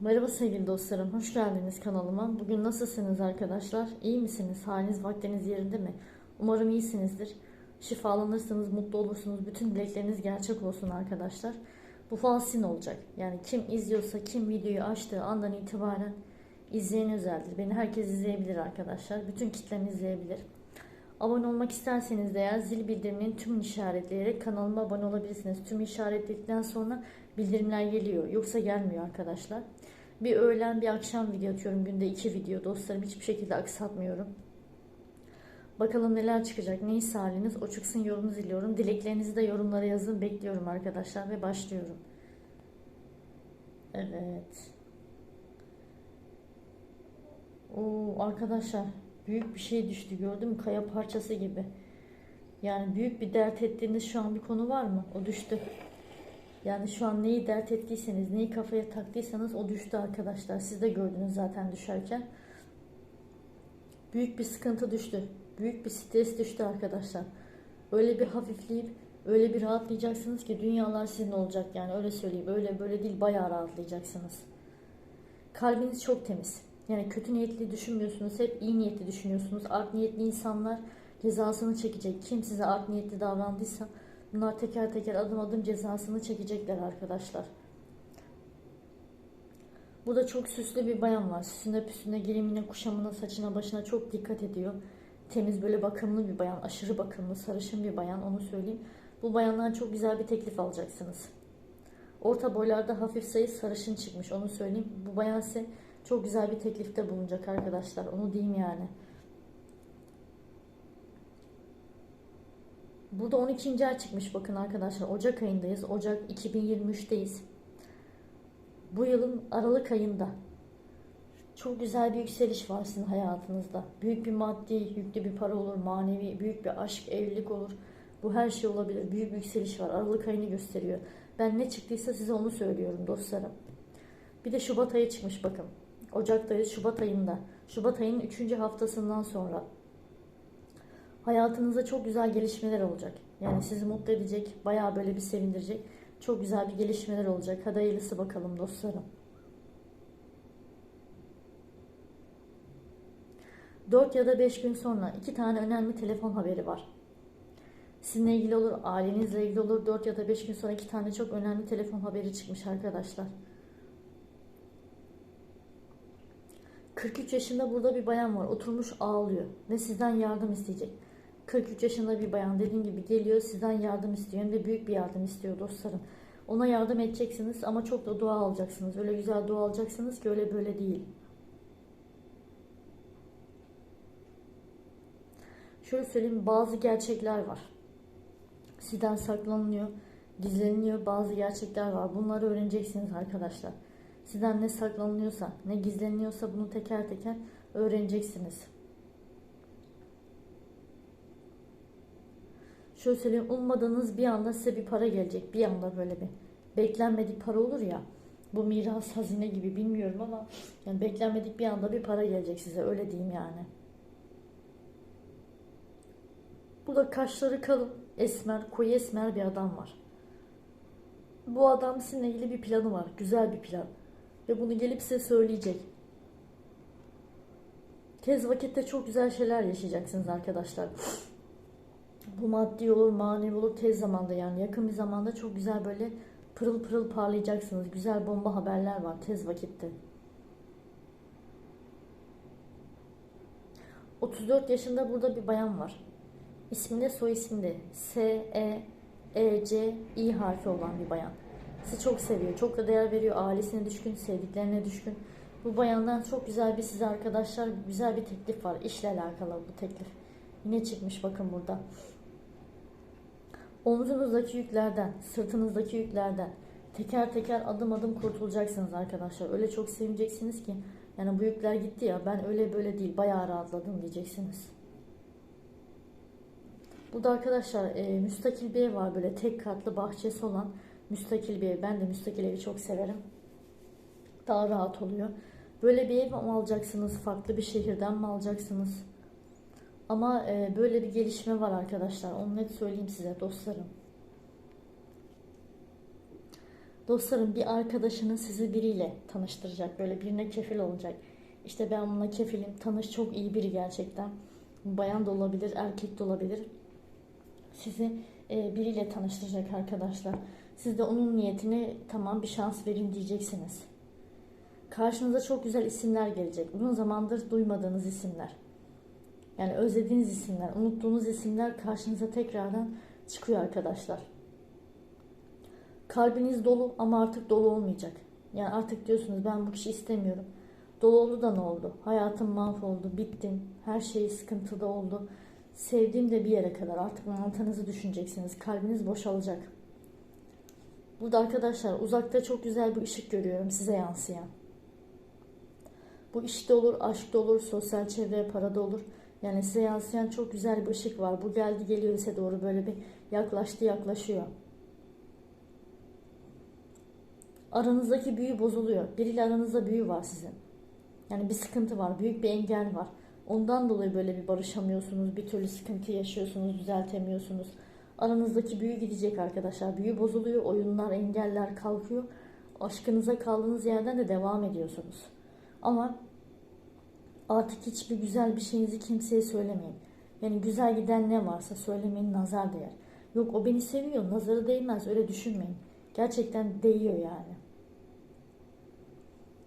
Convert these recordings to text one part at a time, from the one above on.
Merhaba sevgili dostlarım, hoş geldiniz kanalıma. Bugün nasılsınız arkadaşlar? İyi misiniz? Haliniz, vaktiniz yerinde mi? Umarım iyisinizdir. Şifalanırsınız, mutlu olursunuz. Bütün dilekleriniz gerçek olsun arkadaşlar. Bu fal sizin olacak. Yani kim izliyorsa, kim videoyu açtığı andan itibaren izleyen özeldir. Beni herkes izleyebilir arkadaşlar. Bütün kitlem izleyebilir. Abone olmak isterseniz de eğer zil bildirimini tüm işaretleyerek kanalıma abone olabilirsiniz. Tüm işaretledikten sonra bildirimler geliyor. Yoksa gelmiyor arkadaşlar. Bir öğlen bir akşam video atıyorum. Günde iki video dostlarım. Hiçbir şekilde aksatmıyorum. Bakalım neler çıkacak. Neyse haliniz o çıksın yolunuzu diliyorum. Dileklerinizi de yorumlara yazın. Bekliyorum arkadaşlar ve başlıyorum. Evet. Oo, arkadaşlar büyük bir şey düştü gördün mü? Kaya parçası gibi. Yani büyük bir dert ettiğiniz şu an bir konu var mı? O düştü. Yani şu an neyi dert ettiyseniz, neyi kafaya taktıysanız o düştü arkadaşlar. Siz de gördünüz zaten düşerken. Büyük bir sıkıntı düştü. Büyük bir stres düştü arkadaşlar. Öyle bir hafifleyip öyle bir rahatlayacaksınız ki dünyalar sizin olacak yani öyle söyleyeyim. Öyle böyle değil bayağı rahatlayacaksınız. Kalbiniz çok temiz. Yani kötü niyetli düşünmüyorsunuz. Hep iyi niyetli düşünüyorsunuz. Art niyetli insanlar cezasını çekecek. Kim size art niyetli davrandıysa bunlar teker teker adım adım cezasını çekecekler arkadaşlar. Burada çok süslü bir bayan var. Süsüne püsüne, gelimine, kuşamına, saçına, başına çok dikkat ediyor. Temiz böyle bakımlı bir bayan. Aşırı bakımlı, sarışın bir bayan onu söyleyeyim. Bu bayandan çok güzel bir teklif alacaksınız. Orta boylarda hafif sayı sarışın çıkmış onu söyleyeyim. Bu bayan size çok güzel bir teklifte bulunacak arkadaşlar. Onu diyeyim yani. Burada 12. ay çıkmış bakın arkadaşlar. Ocak ayındayız. Ocak 2023'teyiz. Bu yılın Aralık ayında çok güzel bir yükseliş var sizin hayatınızda. Büyük bir maddi, yüklü bir para olur, manevi, büyük bir aşk, evlilik olur. Bu her şey olabilir. Büyük bir yükseliş var. Aralık ayını gösteriyor. Ben ne çıktıysa size onu söylüyorum dostlarım. Bir de Şubat ayı çıkmış bakın. Ocak'tayız, Şubat ayında. Şubat ayının 3. haftasından sonra hayatınızda çok güzel gelişmeler olacak. Yani sizi mutlu edecek, bayağı böyle bir sevindirecek. Çok güzel bir gelişmeler olacak. Hadi hayırlısı bakalım dostlarım. 4 ya da 5 gün sonra iki tane önemli telefon haberi var. Sizinle ilgili olur, ailenizle ilgili olur. 4 ya da 5 gün sonra iki tane çok önemli telefon haberi çıkmış arkadaşlar. 43 yaşında burada bir bayan var. Oturmuş ağlıyor ve sizden yardım isteyecek. 43 yaşında bir bayan dediğim gibi geliyor sizden yardım istiyor. Hem de büyük bir yardım istiyor dostlarım. Ona yardım edeceksiniz ama çok da dua alacaksınız. Öyle güzel dua alacaksınız ki öyle böyle değil. Şöyle söyleyeyim bazı gerçekler var. Sizden saklanılıyor, gizleniliyor bazı gerçekler var. Bunları öğreneceksiniz arkadaşlar. Sizden ne saklanılıyorsa, ne gizleniliyorsa bunu teker teker öğreneceksiniz. Şöyle söyleyeyim, ummadığınız bir anda size bir para gelecek. Bir anda böyle bir beklenmedik para olur ya. Bu miras hazine gibi bilmiyorum ama yani beklenmedik bir anda bir para gelecek size öyle diyeyim yani. Burada kaşları kalın, esmer, koyu esmer bir adam var. Bu adam sizinle ilgili bir planı var. Güzel bir plan. Ve bunu gelip size söyleyecek. Tez vakitte çok güzel şeyler yaşayacaksınız arkadaşlar. Bu maddi olur, manevi olur tez zamanda yani yakın bir zamanda çok güzel böyle pırıl pırıl parlayacaksınız. Güzel bomba haberler var tez vakitte. 34 yaşında burada bir bayan var. İsminde soy isminde S, E, E, C, İ harfi olan bir bayan. Sizi çok seviyor, çok da değer veriyor. Ailesine düşkün, sevdiklerine düşkün. Bu bayandan çok güzel bir size arkadaşlar güzel bir teklif var. İşle alakalı bu teklif. Yine çıkmış bakın burada. Omzunuzdaki yüklerden, sırtınızdaki yüklerden teker teker adım adım kurtulacaksınız arkadaşlar. Öyle çok sevineceksiniz ki yani bu yükler gitti ya ben öyle böyle değil bayağı rahatladım diyeceksiniz. Burada arkadaşlar e, müstakil bir ev var böyle tek katlı bahçesi olan müstakil bir ev. Ben de müstakil evi çok severim. Daha rahat oluyor. Böyle bir ev mi alacaksınız? Farklı bir şehirden mi alacaksınız? Ama e, böyle bir gelişme var arkadaşlar. Onu net söyleyeyim size dostlarım. Dostlarım bir arkadaşınız sizi biriyle tanıştıracak. Böyle birine kefil olacak. İşte ben buna kefilim. Tanış çok iyi biri gerçekten. Bayan da olabilir, erkek de olabilir. Sizi biriyle tanıştıracak arkadaşlar. Siz de onun niyetine tamam bir şans verin diyeceksiniz. Karşınıza çok güzel isimler gelecek. Uzun zamandır duymadığınız isimler. Yani özlediğiniz isimler, unuttuğunuz isimler karşınıza tekrardan çıkıyor arkadaşlar. Kalbiniz dolu ama artık dolu olmayacak. Yani artık diyorsunuz ben bu kişi istemiyorum. Dolu oldu da ne oldu? Hayatım mahvoldu, bittim. Her şey sıkıntıda oldu. Sevdiğim de bir yere kadar. Artık mantığınızı düşüneceksiniz. Kalbiniz boşalacak. Burada arkadaşlar uzakta çok güzel bir ışık görüyorum size yansıyan. Bu işte olur, aşkta olur, sosyal çevre, parada olur. Yani size yansıyan çok güzel bir ışık var. Bu geldi geliyor size doğru böyle bir yaklaştı yaklaşıyor. Aranızdaki büyü bozuluyor. Biriyle aranızda büyü var sizin. Yani bir sıkıntı var, büyük bir engel var. Ondan dolayı böyle bir barışamıyorsunuz, bir türlü sıkıntı yaşıyorsunuz, düzeltemiyorsunuz. Aranızdaki büyü gidecek arkadaşlar. Büyü bozuluyor, oyunlar, engeller kalkıyor. Aşkınıza kaldığınız yerden de devam ediyorsunuz. Ama artık hiçbir güzel bir şeyinizi kimseye söylemeyin. Yani güzel giden ne varsa söylemeyin nazar değer. Yok o beni seviyor, nazarı değmez öyle düşünmeyin. Gerçekten değiyor yani.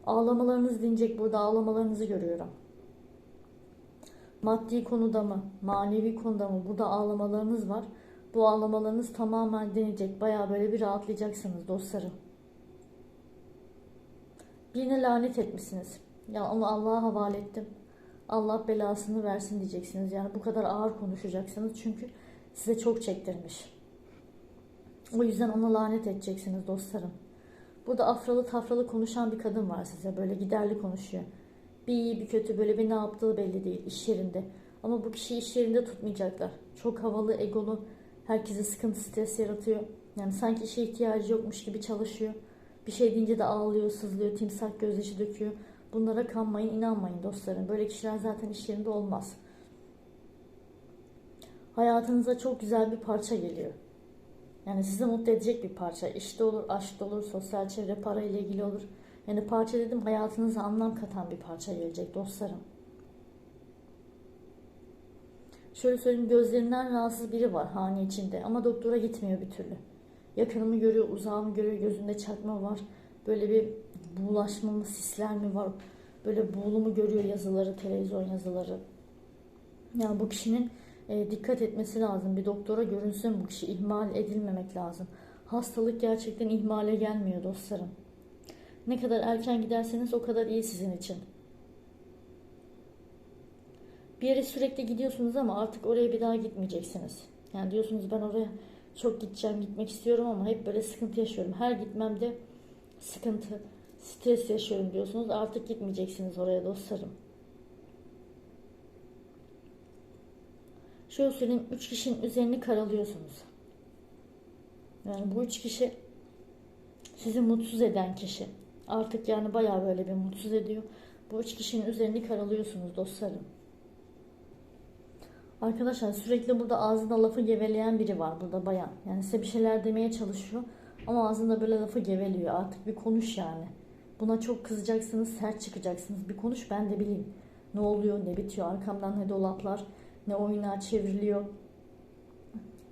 Ağlamalarınız dinecek burada ağlamalarınızı görüyorum. Maddi konuda mı, manevi konuda mı burada ağlamalarınız var. Bu ağlamalarınız tamamen denecek. Baya böyle bir rahatlayacaksınız dostlarım. Birine lanet etmişsiniz. Ya onu Allah'a havale ettim. Allah belasını versin diyeceksiniz. Yani bu kadar ağır konuşacaksınız. Çünkü size çok çektirmiş. O yüzden ona lanet edeceksiniz dostlarım. Burada afralı tafralı konuşan bir kadın var size. Böyle giderli konuşuyor. Bir iyi bir kötü böyle bir ne yaptığı belli değil iş yerinde. Ama bu kişiyi iş yerinde tutmayacaklar. Çok havalı, egolu, herkese sıkıntı, stres yaratıyor. Yani sanki işe ihtiyacı yokmuş gibi çalışıyor. Bir şey deyince de ağlıyor, sızlıyor, timsah gözyaşı döküyor. Bunlara kanmayın, inanmayın dostlarım. Böyle kişiler zaten iş yerinde olmaz. Hayatınıza çok güzel bir parça geliyor. Yani sizi mutlu edecek bir parça. İşte olur, aşkta olur, sosyal çevre, para ile ilgili olur. Yani parça dedim hayatınıza anlam katan bir parça gelecek dostlarım. Şöyle söyleyeyim gözlerinden rahatsız biri var hane içinde ama doktora gitmiyor bir türlü. Yakınımı görüyor, uzağımı görüyor, gözünde çakma var. Böyle bir buğulaşma mı, sisler mi var? Böyle buğulu görüyor yazıları, televizyon yazıları. Yani bu kişinin e, dikkat etmesi lazım. Bir doktora görünsün bu kişi ihmal edilmemek lazım. Hastalık gerçekten ihmale gelmiyor dostlarım. Ne kadar erken giderseniz o kadar iyi sizin için. Bir yere sürekli gidiyorsunuz ama artık oraya bir daha gitmeyeceksiniz. Yani diyorsunuz ben oraya çok gideceğim, gitmek istiyorum ama hep böyle sıkıntı yaşıyorum. Her gitmemde sıkıntı, stres yaşıyorum diyorsunuz. Artık gitmeyeceksiniz oraya dostlarım. Şöyle söyleyeyim, üç kişinin üzerini karalıyorsunuz. Yani bu üç kişi sizi mutsuz eden kişi. Artık yani bayağı böyle bir mutsuz ediyor. Bu üç kişinin üzerini karalıyorsunuz dostlarım. Arkadaşlar sürekli burada ağzında lafı geveleyen biri var burada bayan. Yani size bir şeyler demeye çalışıyor. Ama ağzında böyle lafı geveliyor. Artık bir konuş yani. Buna çok kızacaksınız, sert çıkacaksınız. Bir konuş ben de bileyim. Ne oluyor, ne bitiyor, arkamdan ne dolaplar, ne oyunlar çevriliyor.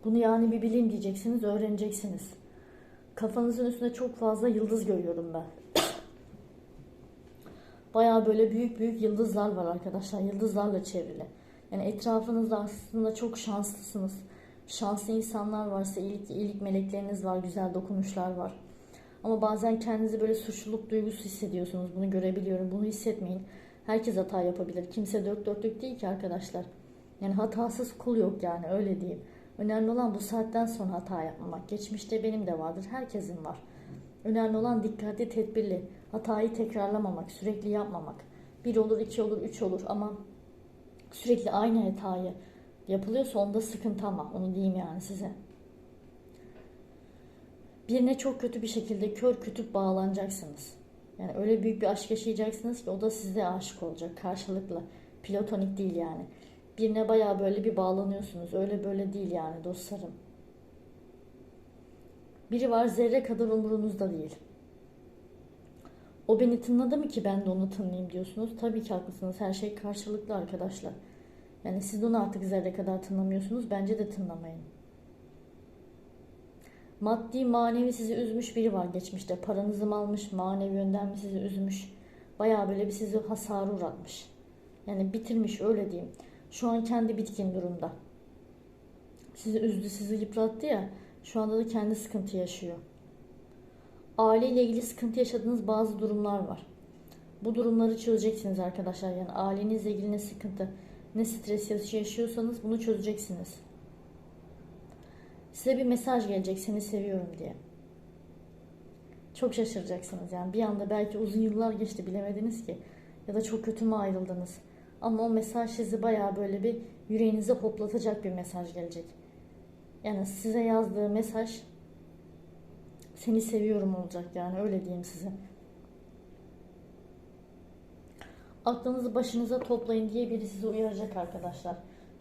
Bunu yani bir bileyim diyeceksiniz, öğreneceksiniz. Kafanızın üstünde çok fazla yıldız görüyorum ben. Baya böyle büyük büyük yıldızlar var arkadaşlar. Yıldızlarla çevrili. Yani etrafınızda aslında çok şanslısınız. Şanslı insanlar varsa iyilik, iyilik melekleriniz var, güzel dokunuşlar var. Ama bazen kendinizi böyle suçluluk duygusu hissediyorsunuz. Bunu görebiliyorum. Bunu hissetmeyin. Herkes hata yapabilir. Kimse dört dörtlük değil ki arkadaşlar. Yani hatasız kul yok yani öyle diyeyim. Önemli olan bu saatten sonra hata yapmamak. Geçmişte benim de vardır. Herkesin var. Önemli olan dikkatli, tedbirli. Hatayı tekrarlamamak, sürekli yapmamak. Bir olur, iki olur, üç olur ama sürekli aynı hatayı yapılıyorsa onda sıkıntı ama onu diyeyim yani size. Birine çok kötü bir şekilde kör kütüp bağlanacaksınız. Yani öyle büyük bir aşk yaşayacaksınız ki o da size aşık olacak karşılıklı. Platonik değil yani. Birine baya böyle bir bağlanıyorsunuz. Öyle böyle değil yani dostlarım. Biri var zerre kadar umurunuzda değil. O beni tınladı mı ki ben de onu tınlayayım diyorsunuz. Tabii ki haklısınız. Her şey karşılıklı arkadaşlar. Yani siz onu artık zerre kadar tınlamıyorsunuz. Bence de tınlamayın. Maddi manevi sizi üzmüş biri var geçmişte. Paranızı mı almış, manevi yönden mi sizi üzmüş. Bayağı böyle bir sizi hasarı uğratmış. Yani bitirmiş öyle diyeyim. Şu an kendi bitkin durumda. Sizi üzdü, sizi yıprattı ya. Şu anda da kendi sıkıntı yaşıyor. Aileyle ilgili sıkıntı yaşadığınız bazı durumlar var. Bu durumları çözeceksiniz arkadaşlar. Yani ailenizle ilgili ne sıkıntı, ne stres yaşıyorsanız bunu çözeceksiniz. Size bir mesaj gelecek seni seviyorum diye. Çok şaşıracaksınız yani. Bir anda belki uzun yıllar geçti bilemediniz ki. Ya da çok kötü mü ayrıldınız. Ama o mesaj sizi bayağı böyle bir yüreğinize hoplatacak bir mesaj gelecek. Yani size yazdığı mesaj seni seviyorum olacak yani öyle diyeyim size. Aklınızı başınıza toplayın diye biri sizi uyaracak arkadaşlar.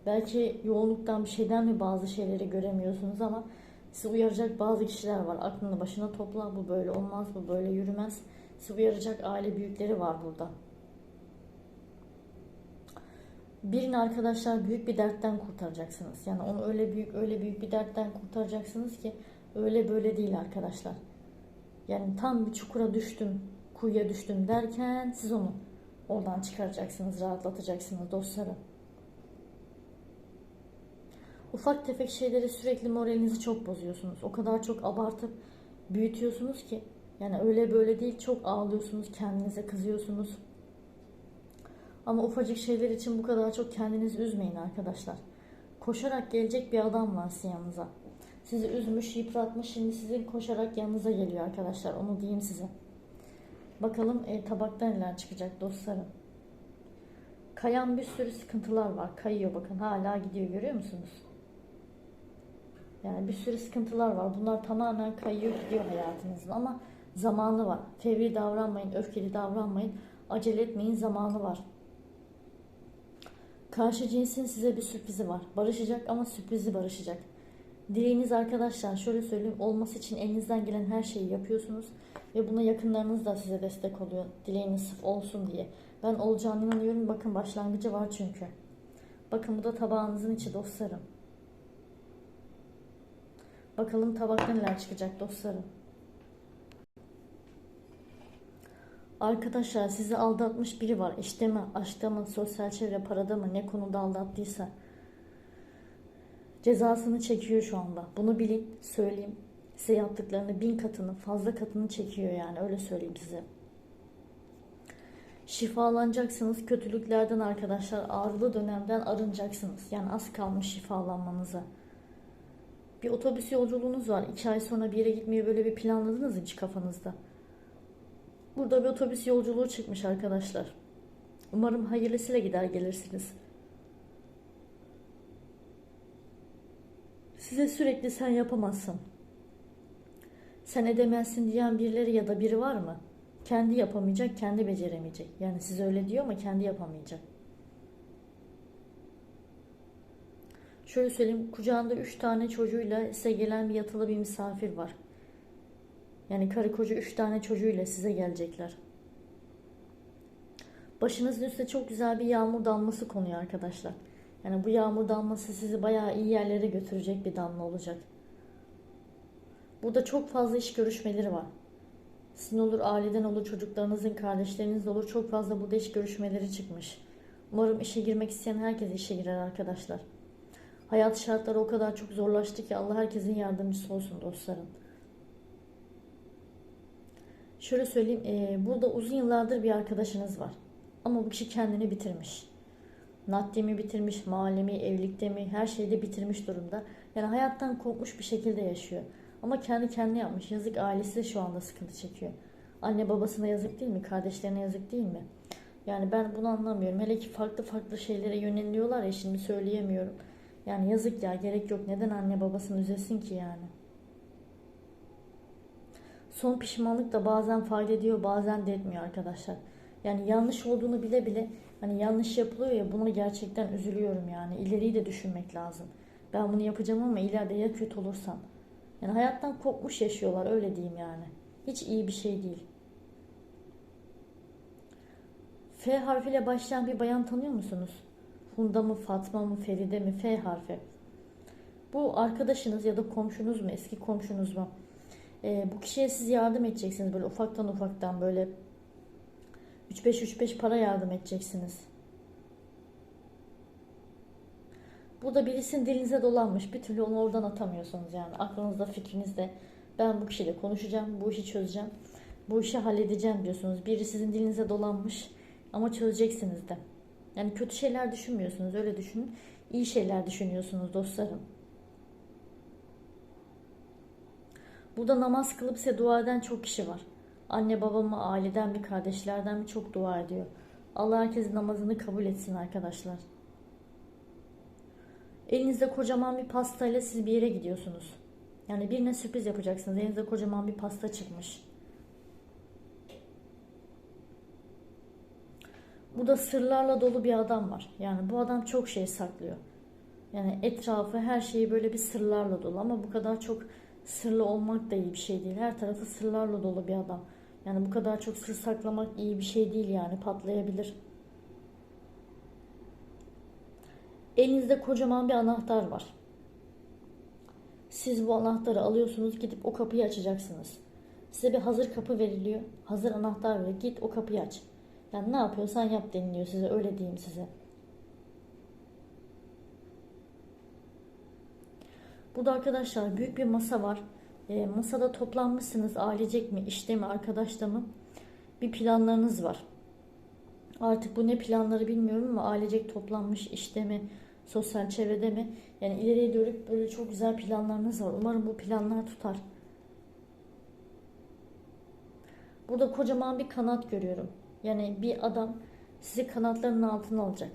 Belki yoğunluktan bir şeyden mi bazı şeyleri göremiyorsunuz ama sizi uyaracak bazı kişiler var. Aklını başına topla bu böyle olmaz bu böyle yürümez. Sizi uyaracak aile büyükleri var burada. Birini arkadaşlar büyük bir dertten kurtaracaksınız. Yani onu öyle büyük öyle büyük bir dertten kurtaracaksınız ki öyle böyle değil arkadaşlar. Yani tam bir çukura düştüm, kuyuya düştüm derken siz onu oradan çıkaracaksınız, rahatlatacaksınız dostlarım. Ufak tefek şeyleri sürekli moralinizi çok bozuyorsunuz. O kadar çok abartıp büyütüyorsunuz ki yani öyle böyle değil çok ağlıyorsunuz, kendinize kızıyorsunuz. Ama ufacık şeyler için bu kadar çok kendinizi üzmeyin arkadaşlar. Koşarak gelecek bir adam var sizin yanınıza. Sizi üzmüş, yıpratmış. Şimdi sizin koşarak yanınıza geliyor arkadaşlar. Onu diyeyim size. Bakalım e, tabakta neler çıkacak dostlarım. Kayan bir sürü sıkıntılar var. Kayıyor bakın hala gidiyor görüyor musunuz? Yani bir sürü sıkıntılar var. Bunlar tamamen kayıyor gidiyor hayatınızda ama zamanı var. Fevri davranmayın, öfkeli davranmayın. Acele etmeyin zamanı var. Karşı cinsin size bir sürprizi var. Barışacak ama sürprizi barışacak. Dileğiniz arkadaşlar şöyle söyleyeyim olması için elinizden gelen her şeyi yapıyorsunuz ve buna yakınlarınız da size destek oluyor. Dileğiniz sırf olsun diye. Ben olacağına inanıyorum. Bakın başlangıcı var çünkü. Bakın bu da tabağınızın içi dostlarım. Bakalım tabakta neler çıkacak dostlarım. Arkadaşlar sizi aldatmış biri var. İşte mi, aşkta mı, sosyal çevre, parada mı, ne konuda aldattıysa. Cezasını çekiyor şu anda. Bunu bilin, söyleyeyim. Size yaptıklarını bin katını, fazla katını çekiyor yani öyle söyleyeyim size. Şifalanacaksınız kötülüklerden arkadaşlar. Ağrılı dönemden arınacaksınız. Yani az kalmış şifalanmanıza. Bir otobüs yolculuğunuz var. İki ay sonra bir yere gitmeyi böyle bir planladınız hiç kafanızda. Burada bir otobüs yolculuğu çıkmış arkadaşlar. Umarım hayırlısıyla gider gelirsiniz. Size sürekli sen yapamazsın. Sen edemezsin diyen birileri ya da biri var mı? Kendi yapamayacak, kendi beceremeyecek. Yani siz öyle diyor ama kendi yapamayacak. Şöyle söyleyeyim, kucağında üç tane çocuğuyla size gelen bir yatılı bir misafir var. Yani karı koca üç tane çocuğuyla size gelecekler. Başınızın üstüne çok güzel bir yağmur damlası konuyor arkadaşlar. Yani bu yağmur damlası sizi bayağı iyi yerlere götürecek bir damla olacak. Burada çok fazla iş görüşmeleri var. Sizin olur, aileden olur, çocuklarınızın, kardeşleriniz olur. Çok fazla burada iş görüşmeleri çıkmış. Umarım işe girmek isteyen herkes işe girer arkadaşlar. Hayat şartları o kadar çok zorlaştı ki Allah herkesin yardımcısı olsun dostlarım. Şöyle söyleyeyim, e, burada uzun yıllardır bir arkadaşınız var. Ama bu kişi kendini bitirmiş. Maddi mi bitirmiş, mahalle mi, evlilikte mi, her şeyde bitirmiş durumda. Yani hayattan kopmuş bir şekilde yaşıyor. Ama kendi kendine yapmış. Yazık ailesi şu anda sıkıntı çekiyor. Anne babasına yazık değil mi? Kardeşlerine yazık değil mi? Yani ben bunu anlamıyorum. Hele ki farklı farklı şeylere yöneliyorlar ya şimdi söyleyemiyorum. Yani yazık ya gerek yok. Neden anne babasını üzesin ki yani? Son pişmanlık da bazen fayda ediyor bazen de etmiyor arkadaşlar. Yani yanlış olduğunu bile bile hani yanlış yapılıyor ya buna gerçekten üzülüyorum yani. İleriyi de düşünmek lazım. Ben bunu yapacağım ama ileride ya kötü olursam. Yani hayattan kopmuş yaşıyorlar öyle diyeyim yani. Hiç iyi bir şey değil. F harfiyle başlayan bir bayan tanıyor musunuz? Funda mı, Fatma mı, Feride mi? F harfi. Bu arkadaşınız ya da komşunuz mu, eski komşunuz mu? Ee, bu kişiye siz yardım edeceksiniz böyle ufaktan ufaktan böyle 3-5-3-5 para yardım edeceksiniz. Burada birisinin dilinize dolanmış. Bir türlü onu oradan atamıyorsunuz yani. Aklınızda, fikrinizde ben bu kişiyle konuşacağım, bu işi çözeceğim. Bu işi halledeceğim diyorsunuz. Biri sizin dilinize dolanmış ama çözeceksiniz de. Yani kötü şeyler düşünmüyorsunuz öyle düşünün. İyi şeyler düşünüyorsunuz dostlarım. Burada namaz kılıp size dua eden çok kişi var. Anne babamı, aileden bir kardeşlerden bir çok dua ediyor. Allah herkesin namazını kabul etsin arkadaşlar. Elinizde kocaman bir pastayla siz bir yere gidiyorsunuz. Yani birine sürpriz yapacaksınız. Elinizde kocaman bir pasta çıkmış. Burada sırlarla dolu bir adam var. Yani bu adam çok şey saklıyor. Yani etrafı her şeyi böyle bir sırlarla dolu ama bu kadar çok sırlı olmak da iyi bir şey değil. Her tarafı sırlarla dolu bir adam. Yani bu kadar çok sır saklamak iyi bir şey değil yani patlayabilir. Elinizde kocaman bir anahtar var. Siz bu anahtarı alıyorsunuz gidip o kapıyı açacaksınız. Size bir hazır kapı veriliyor. Hazır anahtar veriliyor. Git o kapıyı aç. Yani ne yapıyorsan yap deniliyor size öyle diyeyim size. Burada arkadaşlar büyük bir masa var. E, masada toplanmışsınız ailecek mi, işte mi, arkadaşta mı? Bir planlarınız var. Artık bu ne planları bilmiyorum ama ailecek toplanmış işte mi, sosyal çevrede mi? Yani ileriye dönük böyle çok güzel planlarınız var. Umarım bu planlar tutar. Burada kocaman bir kanat görüyorum. Yani bir adam sizi kanatlarının altına alacak.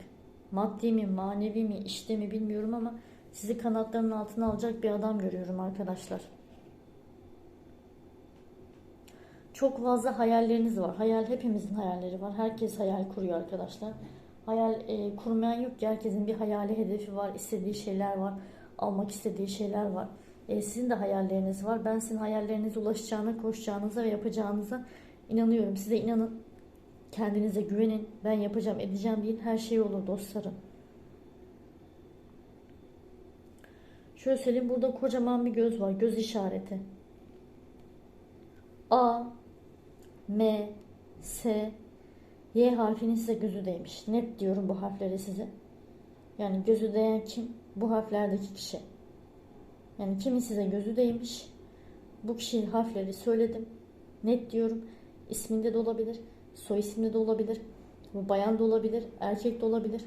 Maddi mi, manevi mi, işte mi bilmiyorum ama sizi kanatlarının altına alacak bir adam görüyorum arkadaşlar. Çok fazla hayalleriniz var. Hayal hepimizin hayalleri var. Herkes hayal kuruyor arkadaşlar. Hayal e, kurmayan yok ki. Herkesin bir hayali, hedefi var. istediği şeyler var. Almak istediği şeyler var. E, sizin de hayalleriniz var. Ben sizin hayallerinize ulaşacağına, koşacağınıza ve yapacağınıza inanıyorum. Size inanın. Kendinize güvenin. Ben yapacağım, edeceğim deyin. Her şey olur dostlarım. Şöyle söyleyeyim. Burada kocaman bir göz var. Göz işareti. A, M, S, Y harfinin size gözü değmiş. Net diyorum bu harfleri size. Yani gözü değen kim? Bu harflerdeki kişi. Yani kimin size gözü değmiş? Bu kişinin harfleri söyledim. Net diyorum. İsminde de olabilir. Soy isminde de olabilir. Bu bayan da olabilir. Erkek de olabilir.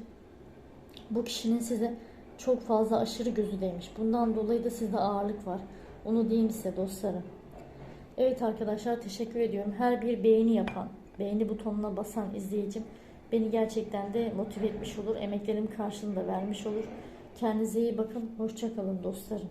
Bu kişinin size çok fazla aşırı gözü değmiş. Bundan dolayı da sizde ağırlık var. Onu diyeyim size dostlarım. Evet arkadaşlar teşekkür ediyorum. Her bir beğeni yapan, beğeni butonuna basan izleyicim beni gerçekten de motive etmiş olur. Emeklerim karşılığında vermiş olur. Kendinize iyi bakın. Hoşçakalın dostlarım.